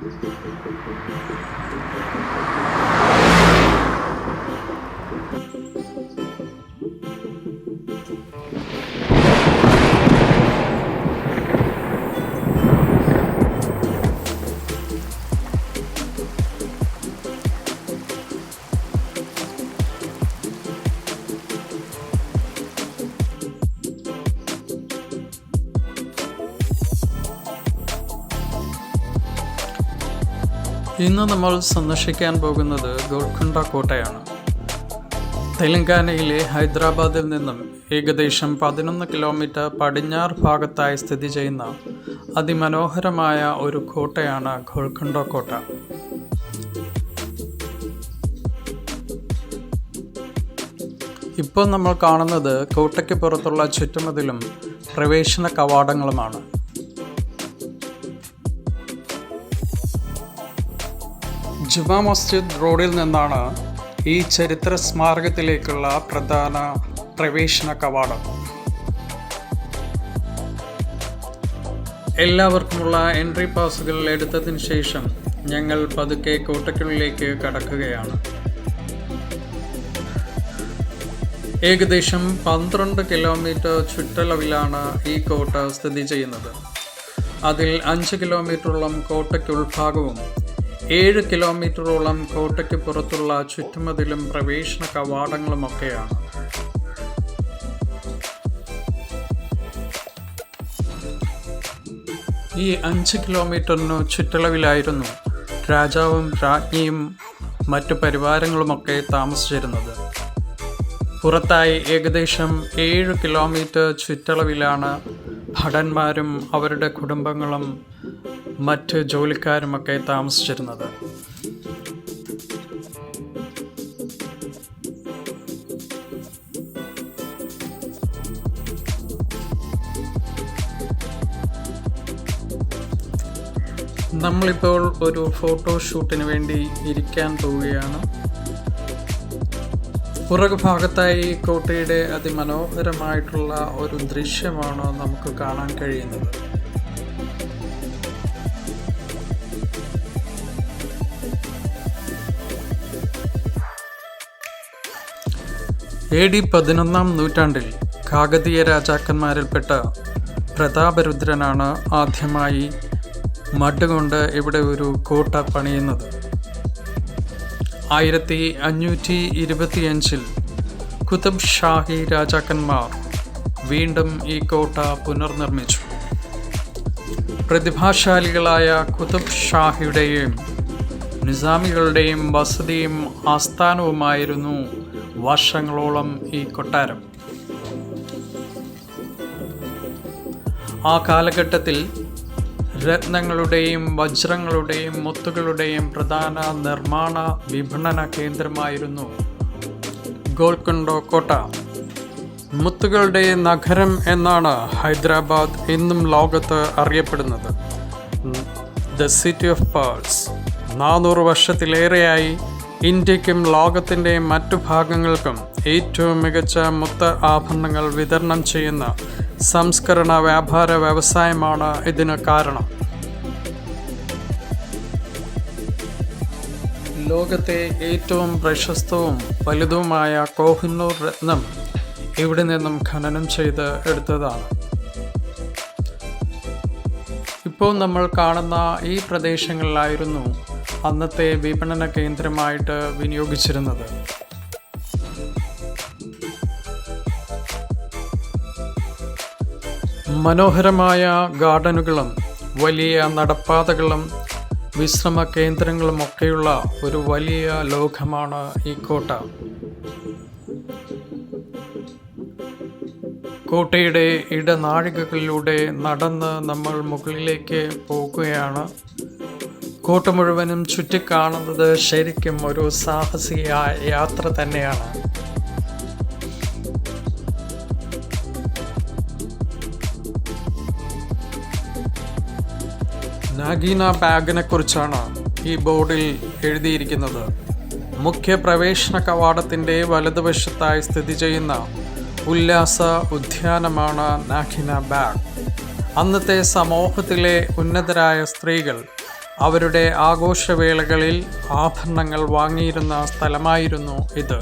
Thank you. ഇന്ന് നമ്മൾ സന്ദർശിക്കാൻ പോകുന്നത് ഗോൾക്കൊണ്ട കോട്ടയാണ്. തെലങ്കാനയിലെ ഹൈദരാബാദിൽ നിന്നും ഏകദേശം പതിനൊന്ന് കിലോമീറ്റർ പടിഞ്ഞാറ് ഭാഗത്തായി സ്ഥിതി ചെയ്യുന്ന അതിമനോഹരമായ ഒരു കോട്ടയാണ് ഗോൾക്കൊണ്ട കോട്ട. ഇപ്പോൾ നമ്മൾ കാണുന്നത് കോട്ടയ്ക്ക് പുറത്തുള്ള ചുറ്റുമതിലും പ്രവേശന കവാടങ്ങളുമാണ്. ജുമാ മസ്ജിദ് റോഡിൽ നിന്നാണ് ഈ ചരിത്ര സ്മാരകത്തിലേക്കുള്ള പ്രധാന പ്രവേശന കവാടം. എല്ലാവർക്കുമുള്ള എൻട്രി പാസുകൾ എടുത്തതിന് ശേഷം ഞങ്ങൾ പതുക്കെ കോട്ടയ്ക്കുള്ളിലേക്ക് കടക്കുകയാണ്. ഏകദേശം പന്ത്രണ്ട് കിലോമീറ്റർ ചുറ്റളവിലാണ് ഈ കോട്ട സ്ഥിതി ചെയ്യുന്നത്. അതിൽ അഞ്ച് കിലോമീറ്ററോളം കോട്ടയ്ക്ക് ഉൾഭാഗവും ഏഴ് കിലോമീറ്ററോളം കോട്ടയ്ക്ക് പുറത്തുള്ള ചുറ്റുമതിലും പ്രവേശന കവാടങ്ങളുമൊക്കെയാണ്. ഈ അഞ്ച് കിലോമീറ്ററിനു ചുറ്റളവിലായിരുന്നു രാജാവും രാജ്ഞിയും മറ്റു പരിവാരങ്ങളുമൊക്കെ താമസിച്ചിരുന്നത്. പുറത്തായി ഏകദേശം ഏഴ് കിലോമീറ്റർ ചുറ്റളവിലാണ് ഭടന്മാരും അവരുടെ കുടുംബങ്ങളും മറ്റ് ജോലിക്കാരുമൊക്കെ താമസിച്ചിരുന്നത്. നമ്മളിപ്പോൾ ഒരു ഫോട്ടോഷൂട്ടിന് വേണ്ടി ഇരിക്കാൻ പോവുകയാണ്. പുറകുഭാഗത്തായി കോട്ടയുടെ അതിമനോഹരമായിട്ടുള്ള ഒരു ദൃശ്യമാണ് നമുക്ക് കാണാൻ കഴിയുന്നത്. എ ഡി പതിനൊന്നാം നൂറ്റാണ്ടിൽ കാകതീയ രാജാക്കന്മാരിൽപ്പെട്ട പ്രതാപരുദ്രനാണ് ആദ്യമായി മഡ് ഇവിടെ ഒരു കോട്ട പണിയുന്നത്. ആയിരത്തി അഞ്ഞൂറ്റി ഇരുപത്തിയഞ്ചിൽ കുതുബ് ഷാഹി രാജാക്കന്മാർ വീണ്ടും ഈ കോട്ട പുനർനിർമ്മിച്ചു. പ്രതിഭാശാലികളായ കുതുബ് ഷാഹിയുടെയും നിസാമികളുടെയും വസതിയും ആസ്ഥാനവുമായിരുന്നു വർഷങ്ങളോളം ഈ കൊട്ടാരം. ആ കാലഘട്ടത്തിൽ രത്നങ്ങളുടെയും വജ്രങ്ങളുടെയും മുത്തുകളുടെയും പ്രധാന നിർമ്മാണ വിപണന കേന്ദ്രമായിരുന്നു ഗോൽക്കൊണ്ടോ കോട്ട. മുത്തുകളുടെ നഗരം എന്നാണ് ഹൈദരാബാദ് ഇന്നും ലോകത്ത് അറിയപ്പെടുന്നത്. ദ സിറ്റി ഓഫ് പേൾസ് നാനൂറ് വർഷത്തിലേറെയായി ഇന്ത്യക്കും ലോകത്തിന്റെ മറ്റു ഭാഗങ്ങൾക്കും ഏറ്റവും മികച്ച മുത്ത ആഭരണങ്ങൾ വിതരണം ചെയ്യുന്ന സംസ്കരണ വ്യാപാര വ്യവസായമാണ് ഇതിന് കാരണം. ലോകത്തെ ഏറ്റവും പ്രശസ്തവും വലുതുമായ കോഹിന്നൂർ രത്നം ഇവിടെ നിന്നും ഖനനം ചെയ്ത് എടുത്തതാണ്. ഇപ്പോൾ നമ്മൾ കാണുന്ന ഈ പ്രദേശങ്ങളിലായിരുന്നു അന്നത്തെ വിപണന കേന്ദ്രമായിട്ട് വിനിയോഗിച്ചിരുന്നത്. മനോഹരമായ ഗാർഡനുകളും വലിയ നടപ്പാതകളും വിശ്രമ കേന്ദ്രങ്ങളുമൊക്കെയുള്ള ഒരു വലിയ ലോകമാണ് ഈ കോട്ട. കോട്ടയുടെ ഇടനാഴികകളിലൂടെ നടന്ന് നമ്മൾ മുകളിലേക്ക് പോകുകയാണ്. കോട്ട മുഴുവനും ചുറ്റിക്കാണുന്നത് ശരിക്കും ഒരു സാഹസിക യാത്ര തന്നെയാണ്. നാഗീന ബാഗിനെ കുറിച്ചാണ് ഈ ബോർഡിൽ എഴുതിയിരിക്കുന്നത്. മുഖ്യ പ്രവേശന കവാടത്തിന്റെ വലതുവശത്തായി സ്ഥിതി ചെയ്യുന്ന ഉല്ലാസ ഉദ്യാനമാണ് നാഖിന ബാഗ്. അന്നത്തെ സമൂഹത്തിലെ ഉന്നതരായ സ്ത്രീകൾ അവരുടെ ആഘോഷവേളകളിൽ ആഭരണങ്ങൾ വാങ്ങിയിരുന്ന സ്ഥലമായിരുന്നു ഇത്.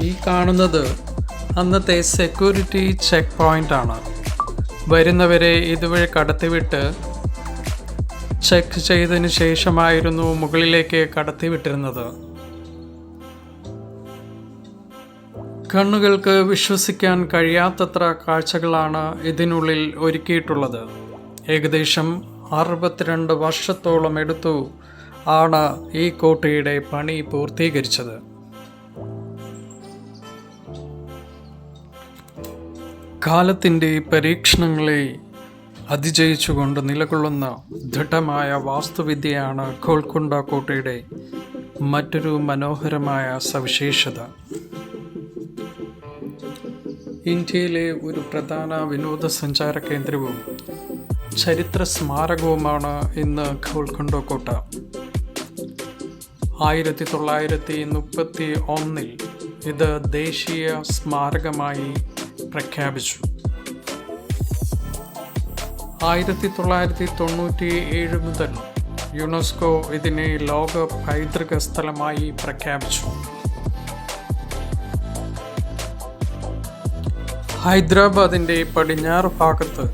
ഈ കാണുന്നത് അന്നത്തെ സെക്യൂരിറ്റി ചെക്ക് പോയിന്റ് ആണ്. വരുന്നവരെ ഇതുവഴി കടത്തിവിട്ട് ചെക്ക് ചെയ്തതിന് ശേഷമായിരുന്നു മുകളിലേക്ക് കടത്തിവിട്ടിരുന്നത്. കണ്ണുകൾക്ക് വിശ്വസിക്കാൻ കഴിയാത്തത്ര കാഴ്ചകളാണ് ഇതിനുള്ളിൽ ഒരുക്കിയിട്ടുള്ളത്. ഏകദേശം അറുപത്തിരണ്ട് വർഷത്തോളം എടുത്തു ആണ് ഈ കോട്ടയുടെ പണി പൂർത്തീകരിച്ചത്. കാലത്തിന്റെ പരീക്ഷണങ്ങളെ അതിജയിച്ചുകൊണ്ട് നിലകൊള്ളുന്ന ദൃഢമായ വാസ്തുവിദ്യയാണ് ഗോൾക്കൊണ്ട കോട്ടയുടെ മറ്റൊരു മനോഹരമായ സവിശേഷത. ഇന്ത്യയിലെ ഒരു പ്രധാന വിനോദസഞ്ചാര കേന്ദ്രവും ചരിത്ര സ്മാരകവുമാണ് ഇന്ന് ഗോൾക്കൊണ്ട കോട്ട. ആയിരത്തി തൊള്ളായിരത്തി മുപ്പത്തി ഒന്നിൽ ഇത് ദേശീയ സ്മാരകമായി പ്രഖ്യാപിച്ചു. ആയിരത്തി തൊള്ളായിരത്തി തൊണ്ണൂറ്റി ഏഴ് മുതൽ യുനെസ്കോ ഇതിനെ ലോക പൈതൃക സ്ഥലമായി പ്രഖ്യാപിച്ചു. ഹൈദരാബാദിന്റെ പടിഞ്ഞാറ് ഭാഗത്ത്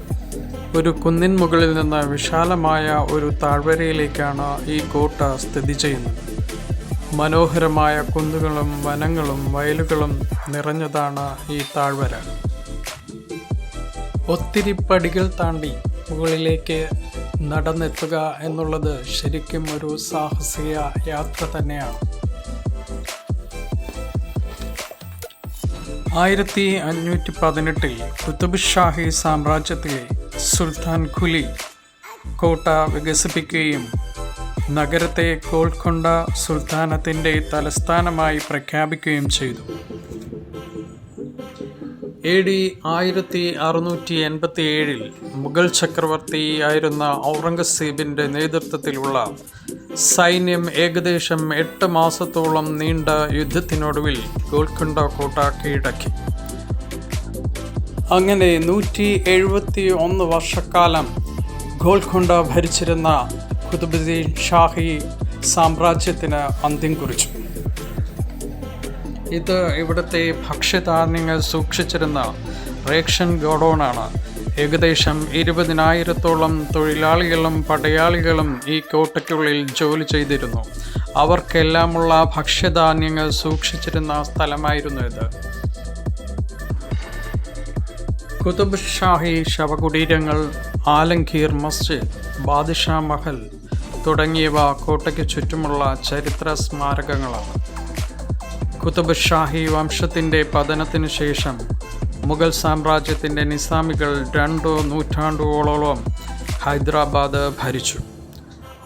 ഒരു കുന്നിൻ മുകളിൽ നിന്ന് വിശാലമായ ഒരു താഴ്വരയിലേക്കാണ് ഈ കോട്ട സ്ഥിതി ചെയ്യുന്നത്. മനോഹരമായ കുന്നുകളും വനങ്ങളും വയലുകളും നിറഞ്ഞതാണ് ഈ താഴ്വര. ഒത്തിരി പടികൾ താണ്ടി മുകളിലേക്ക് നടന്നെത്തുക എന്നുള്ളത് ശരിക്കും ഒരു സാഹസിക യാത്ര തന്നെയാണ്. ആയിരത്തി അഞ്ഞൂറ്റി പതിനെട്ടിൽ കുത്തുബ് ഷാഹി സാമ്രാജ്യത്തിലെ സുൽത്താൻ ഖുലി കോട്ട വികസിപ്പിക്കുകയും നഗരത്തെ കോൾക്കൊണ്ട സുൽത്താനത്തിന്റെ തലസ്ഥാനമായി പ്രഖ്യാപിക്കുകയും ചെയ്തു. എ ഡി ആയിരത്തി അറുന്നൂറ്റി എൺപത്തി ഏഴിൽ മുഗൾ ചക്രവർത്തിയായിരുന്ന ഔറംഗസീബിന്റെ നേതൃത്വത്തിലുള്ള സൈന്യം ഏകദേശം എട്ട് മാസത്തോളം നീണ്ട യുദ്ധത്തിനൊടുവിൽ ഗോൾക്കൊണ്ട കോട്ട കീഴടക്കി. അങ്ങനെ നൂറ്റി എഴുപത്തി ഒന്ന് വർഷക്കാലം ഗോൾക്കൊണ്ട ഭരിച്ചിരുന്ന കുതുബുദ്ദീൻ ഷാഹി സാമ്രാജ്യത്തിന് അന്ത്യം കുറിച്ചു. ഇത് ഇവിടുത്തെ ഭക്ഷ്യധാന്യങ്ങൾ സൂക്ഷിച്ചിരുന്ന റേഷൻ ഗോഡൌണാണ്. ഏകദേശം ഇരുപതിനായിരത്തോളം തൊഴിലാളികളും പടയാളികളും ഈ കോട്ടയ്ക്കുള്ളിൽ ജോലി ചെയ്തിരുന്നു. അവർക്കെല്ലാമുള്ള ഭക്ഷ്യധാന്യങ്ങൾ സൂക്ഷിച്ചിരുന്ന സ്ഥലമായിരുന്നു ഇത്. കുതുബ് ഷാഹി ശവകുടീരങ്ങൾ ആലങ്കീർ മസ്ജിദ് ബാദിഷാ മഹൽ തുടങ്ങിയവ കോട്ടയ്ക്ക് ചുറ്റുമുള്ള ചരിത്ര സ്മാരകങ്ങളാണ്. കുതുബ് ഷാഹി വംശത്തിന്റെ പതനത്തിനു ശേഷം മുഗൾ സാമ്രാജ്യത്തിന്റെ നിസാമികൾ രണ്ടു നൂറ്റാണ്ടുകളോളം ഹൈദരാബാദ് ഭരിച്ചു.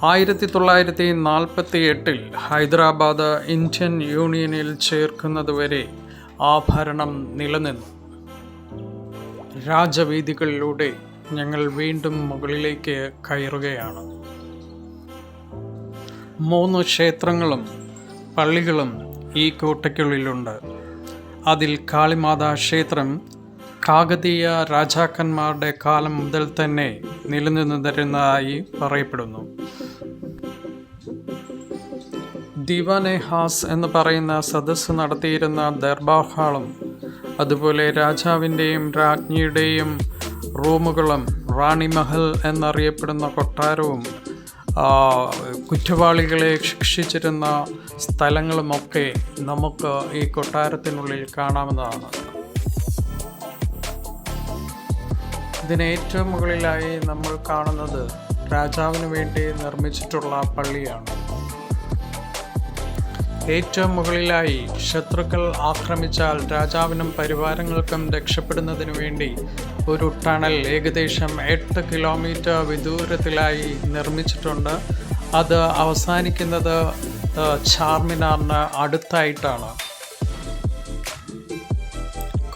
ആയിരത്തി തൊള്ളായിരത്തി നാൽപ്പത്തി എട്ടിൽ ഹൈദരാബാദ് ഇന്ത്യൻ യൂണിയനിൽ ചേർക്കുന്നതുവരെ ആ ഭരണം നിലനിന്നു. രാജവീതികളിലൂടെ ഞങ്ങൾ വീണ്ടും മുകളിലേക്ക് കയറുകയാണ്. മൂന്ന് ക്ഷേത്രങ്ങളും പള്ളികളും ഈ കോട്ടയ്ക്കുള്ളിലുണ്ട്. അതിൽ കാളിമാതാ ക്ഷേത്രം കാകതീയ രാജാക്കന്മാരുടെ കാലം മുതൽ തന്നെ നിലനിന്നിരുന്നതായി പറയപ്പെടുന്നു. ദിവാനെ ഹാസ് എന്ന് പറയുന്ന സദസ്സ് നടത്തിയിരുന്ന ദർബാർ ഹാളും അതുപോലെ രാജാവിന്റെയും രാജ്ഞിയുടെയും റൂമുകളും റാണി മഹൽ എന്നറിയപ്പെടുന്ന കൊട്ടാരവും കുറ്റവാളികളെ ശിക്ഷിച്ചിരുന്ന സ്ഥലങ്ങളുമൊക്കെ നമുക്ക് ഈ കൊട്ടാരത്തിനുള്ളിൽ കാണാവുന്നതാണ്. ഇതിന് ഏറ്റവും മുകളിലായി നമ്മൾ കാണുന്നത് രാജാവിന് വേണ്ടി നിർമ്മിച്ചിട്ടുള്ള പള്ളിയാണ്. ഏറ്റവും മുകളിലായി ശത്രുക്കൾ ആക്രമിച്ചാൽ രാജാവിനും പരിവാരങ്ങൾക്കും രക്ഷപ്പെടുന്നതിനു വേണ്ടി ഒരു ടണൽ ഏകദേശം എട്ട് കിലോമീറ്റർ വിദൂരത്തിലായി നിർമ്മിച്ചിട്ടുണ്ട്. അത് അവസാനിക്കുന്നത് ചാർമിനാറിന് അടുത്തായിട്ടാണ്.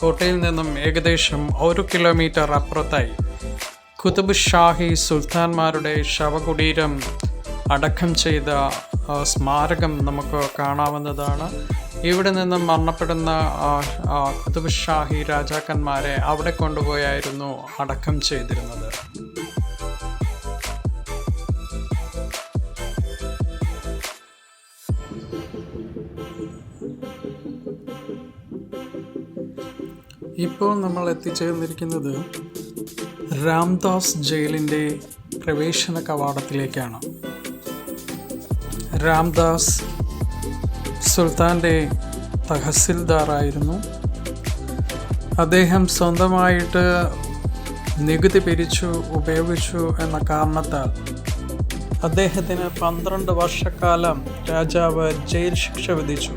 കോട്ടയിൽ നിന്നും ഏകദേശം ഒരു കിലോമീറ്റർ അപ്പുറത്തായി. കുതുബ് ഷാഹി സുൽത്താൻമാരുടെ ശവകുടീരം അടക്കം ചെയ്ത സ്മാരകം നമുക്ക് കാണാവുന്നതാണ്. ഇവിടെ നിന്നും മരണപ്പെടുന്ന കുതുബ് ഷാഹി രാജാക്കന്മാരെ അവിടെ കൊണ്ടുപോയായിരുന്നു അടക്കം ചെയ്തിരുന്നത്. ഇപ്പോൾ നമ്മൾ എത്തിച്ചേർന്നിരിക്കുന്നത് രാംദാസ് ജയിലിന്റെ പ്രവേശന കവാടത്തിലേക്കാണ്. രാംദാസ് സുൽത്താന്റെ തഹസിൽദാറായിരുന്നു. അദ്ദേഹം സ്വന്തമായിട്ട് നികുതി പിരിച്ചു ഉപയോഗിച്ചു എന്ന കാരണത്താൽ അദ്ദേഹത്തിന് പന്ത്രണ്ട് വർഷക്കാലം രാജാവ് ജയിൽ ശിക്ഷ വിധിച്ചു.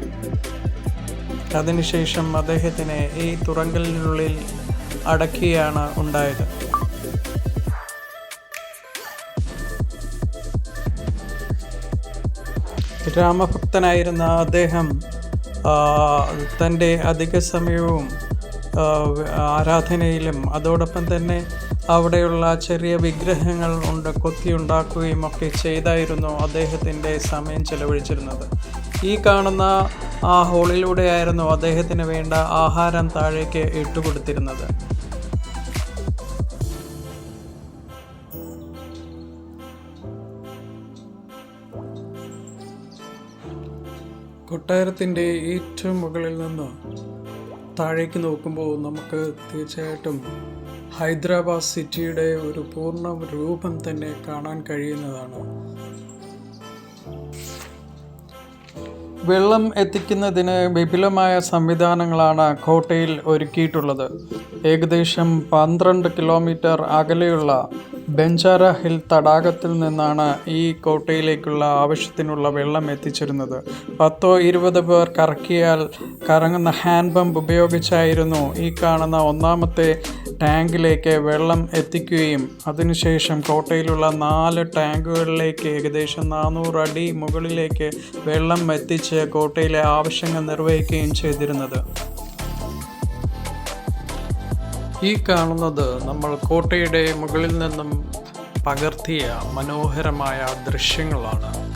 അതിനുശേഷം അദ്ദേഹത്തിനെ ഈ തുറങ്കലിനുള്ളിൽ അടക്കിയാണ് ഉണ്ടായത്. രാമഭക്തനായിരുന്ന അദ്ദേഹം തന്റെ അധിക സമയവും ആരാധനയിലും അതോടൊപ്പം തന്നെ അവിടെയുള്ള ചെറിയ വിഗ്രഹങ്ങൾ ഉണ്ട് കൊത്തിയുണ്ടാക്കുകയും ഒക്കെ ചെയ്തായിരുന്നു അദ്ദേഹത്തിന്റെ സമയം ചെലവഴിച്ചിരുന്നത്. ഈ കാണുന്ന ആ ഹോളിലൂടെയായിരുന്നു അദ്ദേഹത്തിന് വേണ്ട ആഹാരം താഴേക്ക് ഇട്ടുകൊടുത്തിരുന്നത്. കൊട്ടാരത്തിന്റെ ഏറ്റവും മുകളിൽ നിന്ന് താഴേക്ക് നോക്കുമ്പോൾ നമുക്ക് തീർച്ചയായിട്ടും ഹൈദരാബാദ് സിറ്റിയുടെ ഒരു പൂർണ രൂപം തന്നെ കാണാൻ കഴിയുന്നതാണ്. വെള്ളം എത്തിക്കുന്നതിന് വിപുലമായ സംവിധാനങ്ങളാണ് കോട്ടയിൽ ഒരുക്കിയിട്ടുള്ളത്. ഏകദേശം പന്ത്രണ്ട് കിലോമീറ്റർ അകലെയുള്ള ബെഞ്ചാര ഹിൽ തടാകത്തിൽ നിന്നാണ് ഈ കോട്ടയിലേക്കുള്ള ആവശ്യത്തിനുള്ള വെള്ളം എത്തിച്ചിരുന്നത്. പത്തോ ഇരുപത് പേർ കറക്കിയാൽ കറങ്ങുന്ന ഹാൻഡ് പമ്പ് ഉപയോഗിച്ചായിരുന്നു ഈ കാണുന്ന ഒന്നാമത്തെ ടാങ്കിലേക്ക് വെള്ളം എത്തിക്കുകയും അതിനുശേഷം കോട്ടയിലുള്ള നാല് ടാങ്കുകളിലേക്ക് ഏകദേശം നാനൂറ് അടി മുകളിലേക്ക് വെള്ളം എത്തിച്ച് കോട്ടയിലെ ആവശ്യങ്ങൾ നിർവഹിക്കുകയും ചെയ്തിരുന്നത്. ഈ കാണുന്നത് നമ്മൾ കോട്ടയുടെ മുകളിൽ നിന്നും പകർത്തിയ മനോഹരമായ ദൃശ്യങ്ങളാണ്.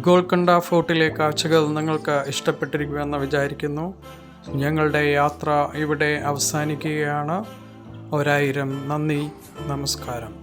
ഗോൾക്കൊണ്ട ഫോർട്ടിലെ കാഴ്ചകൾ നിങ്ങൾക്ക് ഇഷ്ടപ്പെട്ടിരിക്കുമെന്ന് വിചാരിക്കുന്നു. ഞങ്ങളുടെ യാത്ര ഇവിടെ അവസാനിക്കുകയാണ്. ഒരായിരം നന്ദി. നമസ്കാരം.